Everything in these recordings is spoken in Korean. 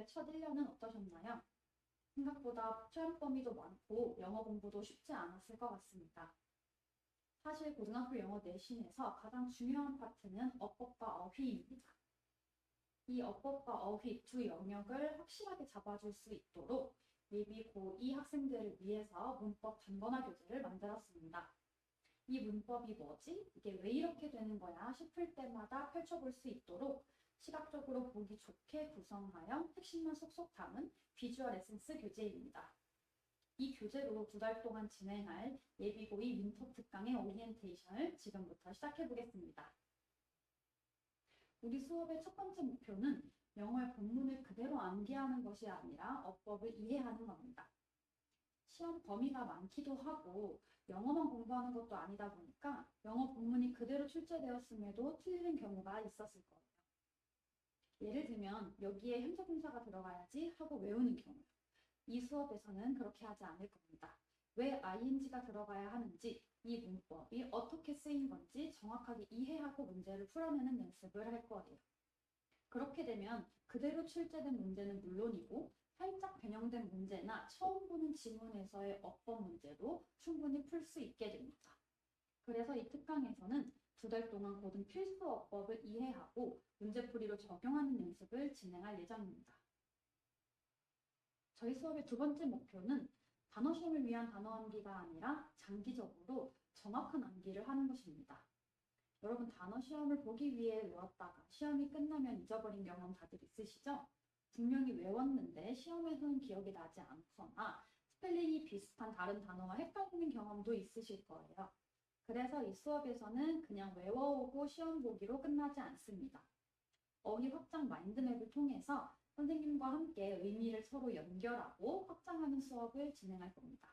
수업의 첫 1년은 어떠셨나요? 생각보다 시험 범위도 많고 영어 공부도 쉽지 않았을 것 같습니다. 사실 고등학교 영어 내신에서 가장 중요한 파트는 어법과 어휘입니다. 이 어법과 어휘 두 영역을 확실하게 잡아줄 수 있도록 예비 고2 학생들을 위해서 문법 단번화 교재를 만들었습니다. 이 문법이 뭐지? 이게 왜 이렇게 되는 거야? 싶을 때마다 펼쳐볼 수 있도록 시각적으로 보기 좋게 구성하여 핵심만 쏙쏙 담은 비주얼 에센스 교재입니다. 이 교재로 두 달 동안 진행할 예비고이 윈터 특강의 오리엔테이션을 지금부터 시작해 보겠습니다. 우리 수업의 첫 번째 목표는 영어의 본문을 그대로 암기하는 것이 아니라 어법을 이해하는 겁니다. 시험 범위가 많기도 하고 영어만 공부하는 것도 아니다 보니까 영어 본문이 그대로 출제되었음에도 틀리는 경우가 있었을 거예요. 예를 들면 여기에 현재분사가 들어가야지 하고 외우는 경우. 이 수업에서는 그렇게 하지 않을 겁니다. 왜 ing가 들어가야 하는지, 이 문법이 어떻게 쓰인 건지 정확하게 이해하고 문제를 풀어내는 연습을 할 거예요. 그렇게 되면 그대로 출제된 문제는 물론이고 살짝 변형된 문제나 처음 보는 지문에서의 어법 문제도 충분히 풀 수 있게 됩니다. 그래서 이 특강에서는 두 달 동안 고등 필수 어법을 이해하고 문제풀이로 적용하는 연습을 진행할 예정입니다. 저희 수업의 두 번째 목표는 단어 시험을 위한 단어 암기가 아니라 장기적으로 정확한 암기를 하는 것입니다. 여러분 단어 시험을 보기 위해 외웠다가 시험이 끝나면 잊어버린 경험 다들 있으시죠? 분명히 외웠는데 시험에서는 기억이 나지 않거나 스펠링이 비슷한 다른 단어와 헷갈리는 경험도 있으실 거예요. 그래서 이 수업에서는 그냥 외워오고 시험 보기로 끝나지 않습니다. 어휘 확장 마인드맵을 통해서 선생님과 함께 의미를 서로 연결하고 확장하는 수업을 진행할 겁니다.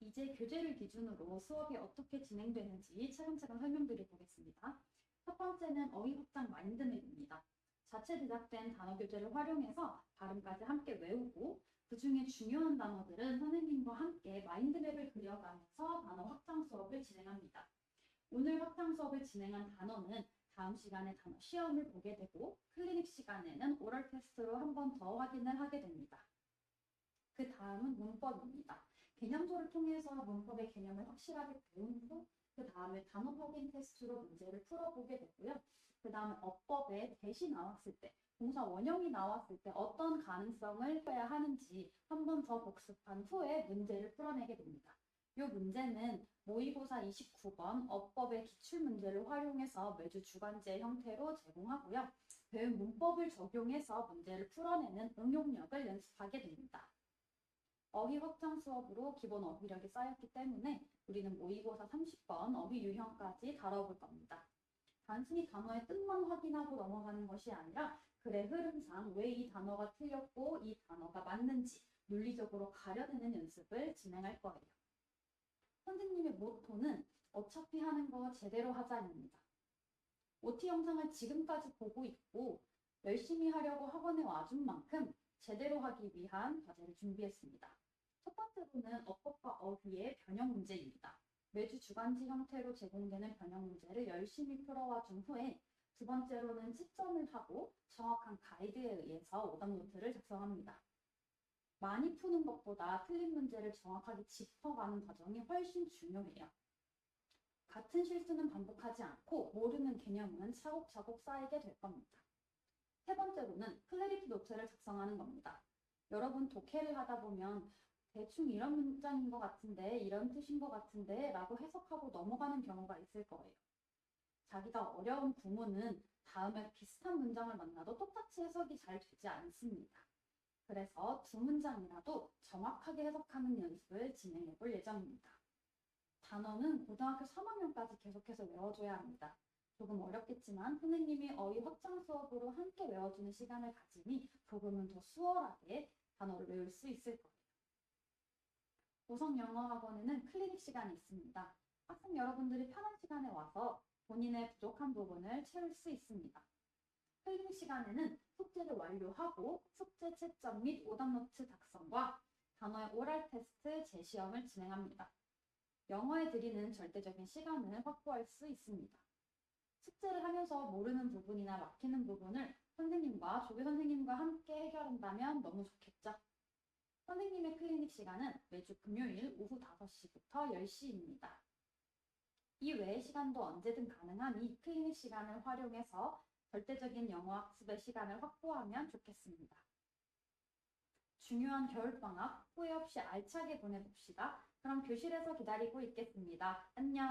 이제 교재를 기준으로 수업이 어떻게 진행되는지 차근차근 설명드려 보겠습니다. 첫 번째는 어휘 확장 마인드맵입니다. 자체 제작된 단어 교재를 활용해서 발음까지 함께 외우고 그 중에 중요한 단어들은 선생님과 함께 마인드맵을 그려가면서 수업을 진행합니다. 오늘 확장 수업을 진행한 단어는 다음 시간에 단어 시험을 보게 되고 클리닉 시간에는 오럴 테스트로 한 번 더 확인을 하게 됩니다. 그 다음은 문법입니다. 개념조를 통해서 문법의 개념을 확실하게 배운 후 그 다음에 단어 확인 테스트로 문제를 풀어보게 되고요. 그 다음에 어법에 대시 나왔을 때 동사 원형이 나왔을 때 어떤 가능성을 해야 하는지 한 번 더 복습한 후에 문제를 풀어내게 됩니다. 이 문제는 모의고사 29번 어법의 기출문제를 활용해서 매주 주간제 형태로 제공하고요. 배운 문법을 적용해서 문제를 풀어내는 응용력을 연습하게 됩니다. 어휘 확장 수업으로 기본 어휘력이 쌓였기 때문에 우리는 모의고사 30번 어휘 유형까지 다뤄볼 겁니다. 단순히 단어의 뜻만 확인하고 넘어가는 것이 아니라 글의 흐름상 왜 이 단어가 틀렸고 이 단어가 맞는지 논리적으로 가려내는 연습을 진행할 거예요. 모토는 어차피 하는 거 제대로 하자입니다. OT 영상을 지금까지 보고 있고 열심히 하려고 학원에 와준 만큼 제대로 하기 위한 과제를 준비했습니다. 첫 번째로는 어법과 어휘의 변형 문제입니다. 매주 주간지 형태로 제공되는 변형 문제를 열심히 풀어와 준 후에 두 번째로는 채점을 하고 정확한 가이드에 의해서 오답 노트를 작성합니다. 많이 푸는 것보다 틀린 문제를 정확하게 짚어가는 과정이 훨씬 중요해요. 같은 실수는 반복하지 않고 모르는 개념은 차곡차곡 쌓이게 될 겁니다. 세 번째로는 클래리티 노트를 작성하는 겁니다. 여러분 독해를 하다 보면 대충 이런 문장인 것 같은데 이런 뜻인 것 같은데 라고 해석하고 넘어가는 경우가 있을 거예요. 자기가 어려운 구문은 다음에 비슷한 문장을 만나도 똑같이 해석이 잘 되지 않습니다. 그래서 두 문장이라도 정확하게 해석하는 연습을 진행해 볼 예정입니다. 단어는 고등학교 3학년까지 계속해서 외워줘야 합니다. 조금 어렵겠지만 선생님이 어휘 확장 수업으로 함께 외워주는 시간을 가지니 조금은 더 수월하게 단어를 외울 수 있을 거예요. 보성 영어 학원에는 클리닉 시간이 있습니다. 학생 여러분들이 편한 시간에 와서 본인의 부족한 부분을 채울 수 있습니다. 클리닉 시간에는 숙제를 완료하고 숙제 채점 및 오답노트 작성과 단어의 오랄 테스트 재시험을 진행합니다. 영어에 드리는 절대적인 시간을 확보할 수 있습니다. 숙제를 하면서 모르는 부분이나 막히는 부분을 선생님과 조교 선생님과 함께 해결한다면 너무 좋겠죠? 선생님의 클리닉 시간은 매주 금요일 오후 5시부터 10시입니다. 이 외의 시간도 언제든 가능한 이 클리닉 시간을 활용해서 절대적인 영어 학습의 시간을 확보하면 좋겠습니다. 중요한 겨울방학 후회 없이 알차게 보내봅시다. 그럼 교실에서 기다리고 있겠습니다. 안녕!